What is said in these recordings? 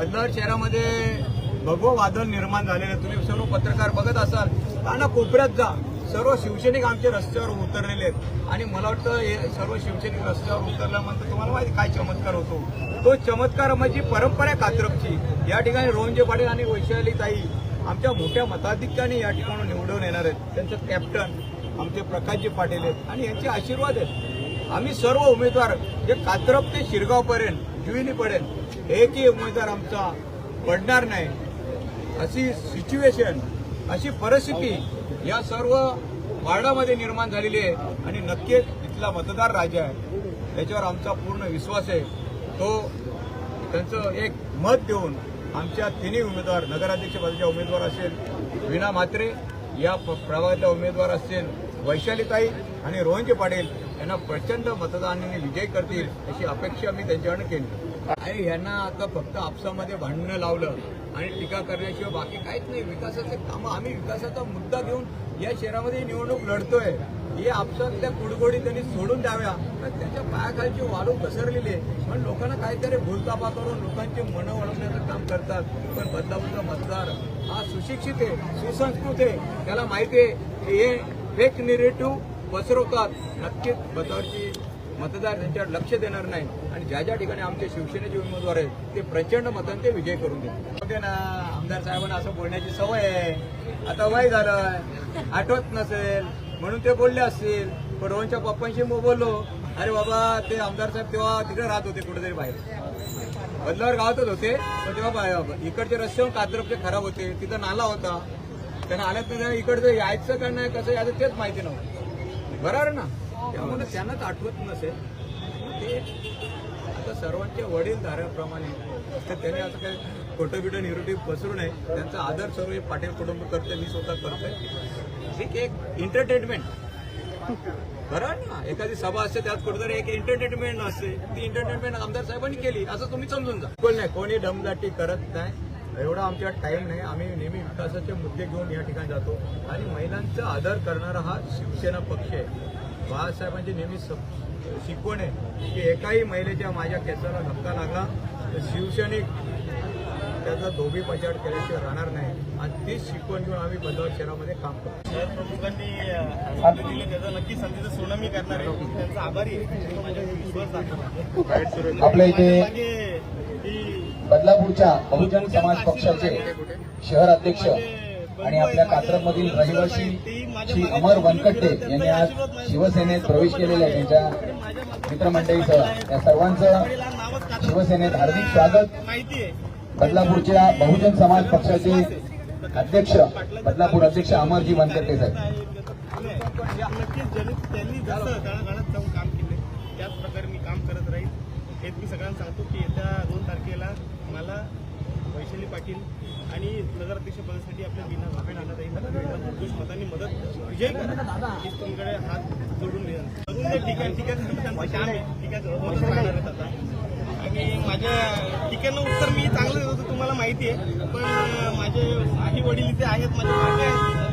कन्नड शहरामध्ये भगवं वादळ निर्माण झालेलं आहे. तुम्ही सर्व पत्रकार बघत असाल काना कोपऱ्यात जा. सर्व शिवसैनिक आमचे रस्त्यावर उतरलेले आहेत. आणि मला वाटतं हे सर्व शिवसैनिक रस्त्यावर उतरल्यानंतर तुम्हाला माहिती काय चमत्कार होतो. तो चमत्कार म्हणजे परंपरा कात्रपची. या ठिकाणी रोहनजे पाटील आणि वैशाली ताई आमच्या मोठ्या मताधिक्याने या ठिकाणी निवडून येणार आहेत. त्यांचं कॅप्टन आमचे प्रकाशजी पाटील आहेत आणि यांचे आशीर्वाद आहेत. आम्ही सर्व उमेदवार जे कात्रप ते शिरगावपर्यंत जुईनीपर्यंत एकही उमेदवार आमचा पडणार नाही. अशी सिच्युएशन अशी परिस्थिती या सर्व वार्डामध्ये निर्माण झालेली आहे आणि नक्कीच इथला मतदार राजा आहे. त्याच्यावर आमचा पूर्ण विश्वास आहे. तो त्यांचं एक मत देऊन आमच्या तिन्ही उमेदवार नगराध्यक्षपदाच्या उमेदवार असेल विना म्हात्रे या प्रभागातल्या उमेदवार असतील वैशालीताई आणि रोहनजी पाटील यांना प्रचंड मतदानाने विजय करतील अशी अपेक्षा मी त्यांच्याकडनं केली. अरे यांना आता फक्त आपसामध्ये भांडणं लावलं आणि टीका करण्याशिवाय बाकी काहीच नाही. विकासाचे कामं आम्ही विकासाचा मुद्दा घेऊन या शहरामध्ये निवडणूक लढतोय. हे आपसातल्या कुडगोडी त्यांनी सोडून द्याव्या. तर त्याच्या पायाखालची वाळू पसरलेली आहे. पण लोकांना काहीतरी भूलतापा करून लोकांची मनं वळवण्याचं काम करतात. पण बदलापूरचा मतदार हा सुशिक्षित आहे सुसंस्कृत आहे. त्याला माहिती आहे की हे फेक निरेटिव्ह पसरवतात. नक्कीच बदलावरची मतदार त्यांच्यावर लक्ष देणार नाही. आणि ज्या ज्या ठिकाणी आमचे शिवसेनेचे उमेदवार आहेत ते प्रचंड मतांचे ते विजय करून देतील. होते ना आमदार साहेबांना असं बोलण्याची सवय आहे. आता वय झालं आठवत नसेल. म्हणून ते बोलले असतील. पण पप्पांशी मग बोललो. अरे बाबा ते आमदार साहेब तेव्हा तिकडे राहत होते कुठेतरी बाहेर. बदलावर गावातच होते. पण तेव्हा बा- इकडचे रस्ते कात्रपचे खराब होते. तिथं नाला होता. त्यांना आल्यात नाही इकडचं यायचं का नाही कसं यायचं तेच माहिती नव्हतं. बरोबर ना? त्यामुळे त्यांनाच आठवत नसेल. ते आता सर्वांच्या वडीलधाऱ्याप्रमाणे तर त्याने असं काय खोटं बिटं निरोटिव्ह पसरू नये. त्यांचा आदर सर्व हे पाटील कुटुंब करते मी स्वतः करतोय. ठीक एक एंटरटेनमेंट खरं ना? एखादी सभा असते त्यात कुठेतरी एक एंटरटेनमेंट असते. ती एंटरटेनमेंट आमदार साहेबांनी केली. असं तुम्ही समजून जा. कोण नाही. कोणी दमदाटी करत नाही. एवढा आमच्या टाईम नाही. आम्ही नेहमी विकासाचे मुद्दे घेऊन या ठिकाणी जातो. आणि महिलांचा आदर करणारा हा शिवसेना पक्ष आहे. बाळासाहेबांची नेहमी शिकवण आहे की एकाही महिलेच्या माझ्या केसाला धक्का लागला तर शिवसैनिक त्याचा धोबी पचाड केल्याशिवाय राहणार नाही. आणि तीच शिकवण घेऊन आम्ही बदलाव शहरामध्ये काम करतो. शहर प्रमुखांनी दिली त्याचं नक्की संधीचं सोनं मी करणार आहे. त्यांचा आभारी आहे. आपल्या इथे ही बदलापूरच्या बहुजन समाज पक्षाचे शहर अध्यक्ष आणि आपल्या कात्रमधील रहिवासी श्री अमर वनकट्टे यांनी आज शिवसेनेत प्रवेश केलेला आहे. त्यांच्या मित्रमंडळीसह या सर्वांचं शिवसेनेत हार्दिक स्वागत. बदलापूरच्या बहुजन समाज पक्षाचे अध्यक्ष बदलापूर अध्यक्ष अमरजी वनकट्टे साहेब. नक्कीच त्यांनी जसं जाऊन काम केले त्याच प्रकारे मी काम करत राहील. हेच मी सगळ्यांना सांगतो की येत्या दोन तारखेला मला वैशाली पाटील आणि नगराध्यक्ष पदासाठी आपल्या मीना भावे नाना एकदम घोष मतांनी मदत विजय करा. हीच तुमच्याकडे हात जोडून दे ठीक आहे. ठीक आहे काम आहे ठीक आहे आता. आणि माझ्या टीकेनं उत्तर मी चांगलं देत होतो तुम्हाला माहिती आहे. पण माझे आई वडील इथे आहेत माझे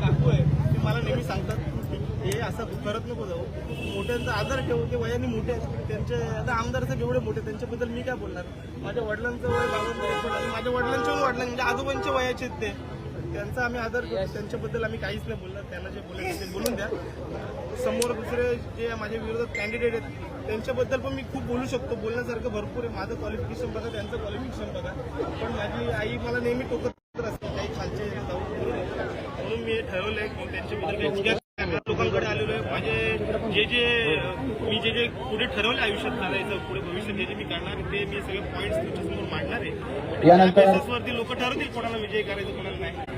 काकू आहे ते मला नेहमी सांगतात. हे असं करत नको जाऊ. मोठ्यांचा आदर ठेवू ते वयाने मोठे आहेत. त्यांचे आता आमदार साहेब एवढे मोठे त्यांच्याबद्दल मी काय बोलणार? माझ्या वडिलांचं वय बाबांचं आणि माझ्या वडिलांच्या पण वडिलां म्हणजे आजोबांच्या वयाचे आहेत ते. त्यांचा आम्ही आदर करतो. त्यांच्याबद्दल आम्ही काहीच नाही बोलणार. त्यांना जे बोलायचं ते बोलून द्या. समोर दुसरे जे माझ्या विरोधात कॅन्डिडेट आहेत त्यांच्याबद्दल पण मी खूप बोलू शकतो. बोलण्यासारखं भरपूर आहे. माझं क्वालिफिकेशन बघा त्यांचं क्वालिफिकेशन बघा. पण माझी आई मला नेहमी टोकत असते काही खालचे जाऊ. म्हणून मी हे ठरवलंय की त्यांच्याबद्दल काही टीका करणार. लोकांकडे आलेलो आहे माझे जे मी जे जे पुढे ठरवले आयुष्यात चालायचं पुढे भविष्य जे जे मी करणार आहे ते मी सगळे पॉईंट्स तुमच्यासमोर मांडणार आहे. लोक ठरवतील कोणाला विजय करायचं कोणाला नाही.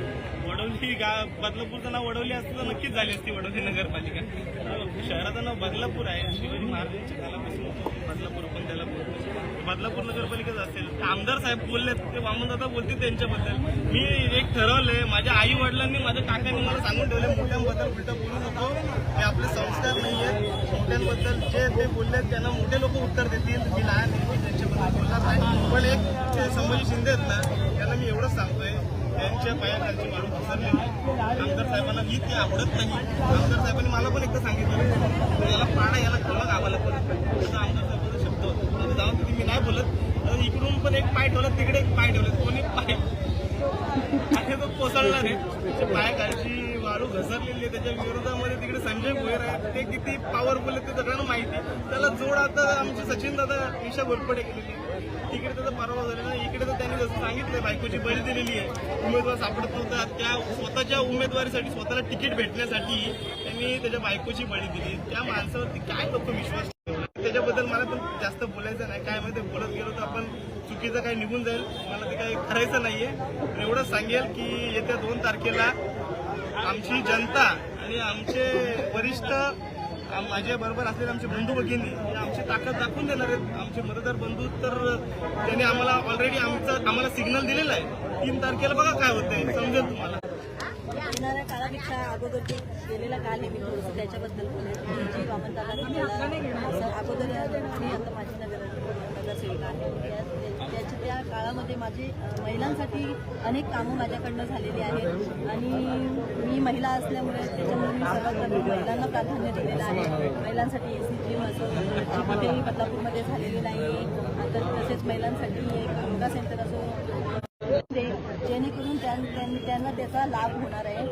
वडवली गा बदलापूरचं नाव वडवली असतं तर नक्कीच झाली असती वडवली नगरपालिका. शहराचं नाव बदलापूर आहे. शिवाजी महाराजांच्या कालापासून बदलापूर पण त्याला बोलतो. बदलापूर नगरपालिकाच असेल. आमदार साहेब बोलले ते वामनदादा बोलते त्यांच्याबद्दल. मी एक ठरवलंय माझ्या आई वडिलांनी माझ्या काकांनी मला सांगून ठेवले मोठ्यांबद्दल उलटं बोलू नको. ते आपले संस्कार नाही आहेत मोठ्यांबद्दल जे ते बोलले त्यांना मोठे लोक उत्तर देतील. मी लहान त्यांच्याबद्दल बोलणार नाही पण एक संभाजी शिंदे आहेत ना त्यांना मी एवढंच सांगतोय. त्यांच्या पायाखालची माणूस घसरली आमदार साहेबांना मी ते आवडत नाही. आमदार साहेबांनी मला पण एकदा सांगितलं याला पाडा याला घाला गावाला पण. तसं आमदार साहेबांचा शब्द होता. आता जाऊन तिथे मी नाही बोलत. इकडून पण एक पाय ठेवला तिकडे एक पाय ठेवलं. कोसळणार आहे त्याच्या पायाखालची वाळू घसरलेली आहे. त्याच्या विरोधामध्ये तिकडे संजय भोयर आहे ते किती पॉवरफुल आहे ते सगळ्यांना माहिती त्याला जोड आता आमचे सचिन दादा ईशा घोरपडे केलेली आहे. तिकडे त्याचा पराभव झालेला इकडे तर त्यांनी जसं सांगितलं बायकोची बळी दिलेली आहे. उमेदवार सापडत नव्हता. त्या स्वतःच्या उमेदवारीसाठी स्वतःला तिकीट भेटण्यासाठी त्यांनी त्याच्या बायकोची बळी दिली. त्या माणसावरती काय लोक विश्वास ठेवला त्याच्याबद्दल मला पण जास्त बोलायचं नाही. काय माहिती बोलत गेलो तर आपण चुकीचं काही निघून जाईल. मला ते काही करायचं नाहीये. पण एवढंच सांगेल की येत्या दोन तारखेला आमची जनता आणि आमचे वरिष्ठ माझ्या बरोबर असलेले आमचे बंधू भगिनी आमची ताकद दाखवून देणार आहेत. आमचे मतदार बंधू तर त्यांनी आम्हाला ऑलरेडी आमचं आम्हाला सिग्नल दिलेला आहे. तीन तारखेला बघा काय होतंय. समजेल तुम्हाला. येणाऱ्या काळापेक्षा अगोदर जे गेलेला काल आहे मी थोडंसं त्याच्याबद्दल बोलेल जी वामनदादांनी मला अगोदर मी आता माझी नगर नगरसेविका आहे त्या- त्या- त्याच्या त्या काळामध्ये माझी महिलांसाठी अनेक कामं माझ्याकडनं झालेली आहेत. आणि मी महिला असल्यामुळे त्याच्यामुळे मी सर्वात महिलांना प्राधान्य दिलेलं आहे. महिलांसाठी ए सी जिम असो जी कुठेही बदलापूरमध्ये झालेली नाही. तर तसेच महिलांसाठी एक योगा सेंटर असो. ते जेणेकरून त्यां- त्यां- त्यांना त्याचा लाभ होणार आहे.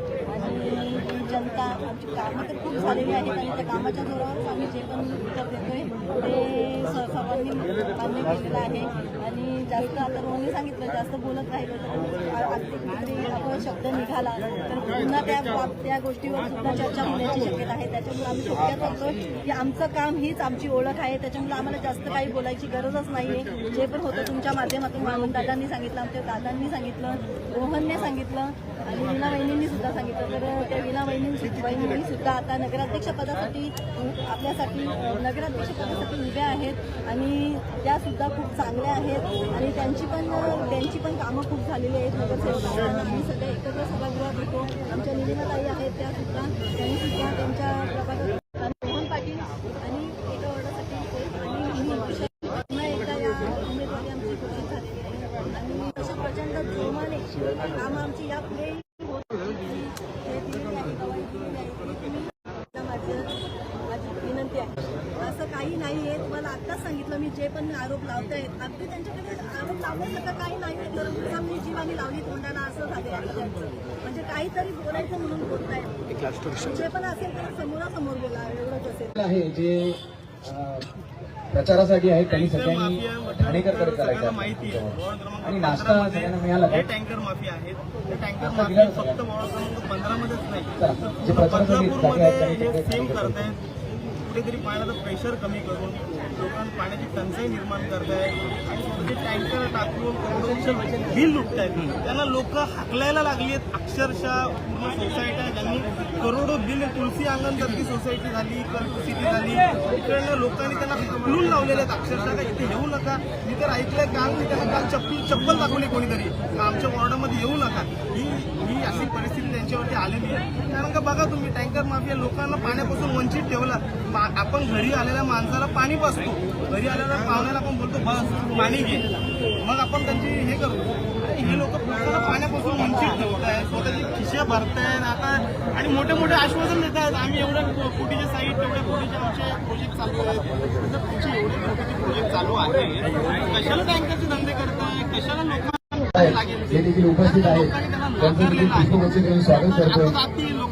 जनता आमची कामं तर खूप झालेली आहेत. आणि त्या कामाच्या जोरावरच आम्ही जे पण उत्तर देतोय ते सर्वांनी मान्य केलेलं आहे. आणि जास्त आता रोहनने सांगितलं जास्त बोलत राहिलो तर आपण शब्द निघाला. तर पुन्हा त्या बाब- त्या गोष्टीवर सुद्धा चर्चा होण्याची शक्यता आहे. त्याच्यामुळे आम्ही थोडक्यात करतो की आमचं काम हीच आमची ओळख आहे. त्याच्यामुळे आम्हाला जास्त काही बोलायची गरजच नाहीये. जे पण होतं तुमच्या माध्यमातून मानून दादांनी सांगितलं आमच्या दादांनी सांगितलं रोहनने सांगितलं आणि विना वहिनींनी सुद्धा सांगितलं. तर त्या विना वहिनी वहिनी सुद्धा आता नगराध्यक्ष पदासाठी आपल्यासाठी नगराध्यक्ष पदासाठी उभ्या आहेत आणि त्या सुद्धा खूप चांगल्या आहेत. आणि त्यांची पण त्यांची पण कामं खूप झालेली आहेत नगरसेवक आम्ही सगळे एकत्र सभागृहात होतो. आमच्या निलिमाताई आहेत त्या सुद्धा. त्यांनी सुद्धा त्यांच्या प्रभागात आणि मोहन पाटील आणि एका वर्गासाठी आणि मी पुन्हा एकदा या उमेदवारी आमची घोषित झालेली आहे आणि अशा प्रचंड जोमाने कामं आमची यापुढेही होत राहतील. हे दिलेली आहे गवाही दिलेली आहे ती तुम्ही आता माझं माझी विनंती आहे असं काही नाही आहे तुम्हाला आत्ताच सांगितलं मी जे पण आरोप लावत आहेत अगदी त्यांच्याकडे आरोप लावण्यासारखं काही नाही आहे. तर पुढचा मी जीवानी लावली तोंडाला असं झाले म्हणजे काहीतरी बोलायचं म्हणून बोलतायत. जे पण असेल तर समोरासमोर बोला एवढंच असेल. आहे जे प्रचारासाठी आहे त्यांनी सगळ्यांनी ठाणेकर करत माहिती करायचं क्रमांक आणि नाश्ता 15 मध्ये सगळ्यांना मिळाला हे? टँकर माफिया आहेत. ते टँकर दिला फक्त वॉर्ड क्रमांक पंधरा मध्येच नाही जे प्रचारासाठी जागे बदलापूरमध्ये आहेत कुठेतरी पाण्याचं प्रेशर कमी करून लोकांना पाण्याची टंचाई निर्माण करतायत. आणि स्वतःचे टँकर टाकून करोडोचं बिल लुटतायत. त्यांना लोक हाकलायला लागली आहेत अक्षरशः पूर्ण सोसायट्या ज्यांनी करोडो बिल तुलसी अंगण सारखी सोसायटी झाली कल्प सिटी झाली. इकडनं लोकांनी त्यांना हाकलून लावलेले आहेत. अक्षरशः का इथे येऊ नका. मी तर ऐकलंय काल मी त्यांना काल चप्पल चप्पल दाखवली कोणीतरी. आमच्या वॉर्डामध्ये येऊ नका. ही ही अशी परिस्थिती त्यांच्यावरती आलेली आहे. कारण का बघा तुम्ही टँकर माफिया लोकांना पाण्यापासून वंचित ठेवला. आपण घरी आलेल्या माणसाला पाणी पाजतो घरी आलेल्या पाहुण्याला आपण बोलतो बस पाणी घे. मग आपण त्यांची हे करतो. हे लोक लोकांना पाण्यापासून वंचित ठेवत आहेत स्वतःची खिशे भरतायत आता. आणि मोठे मोठे आश्वासन देत आहेत आम्ही एवढ्या कोटीचे साईट एवढ्या कोटीचे आमचे प्रोजेक्ट चालू आहेत. तर तुमचे एवढे कोटीचे प्रोजेक्ट चालू आहे कशाला टँकरचे धंदे करताय? कशाला लोकांना लागेल आहेत. देखील पुष्पगुच्छ देऊन स्वागत आता करतोय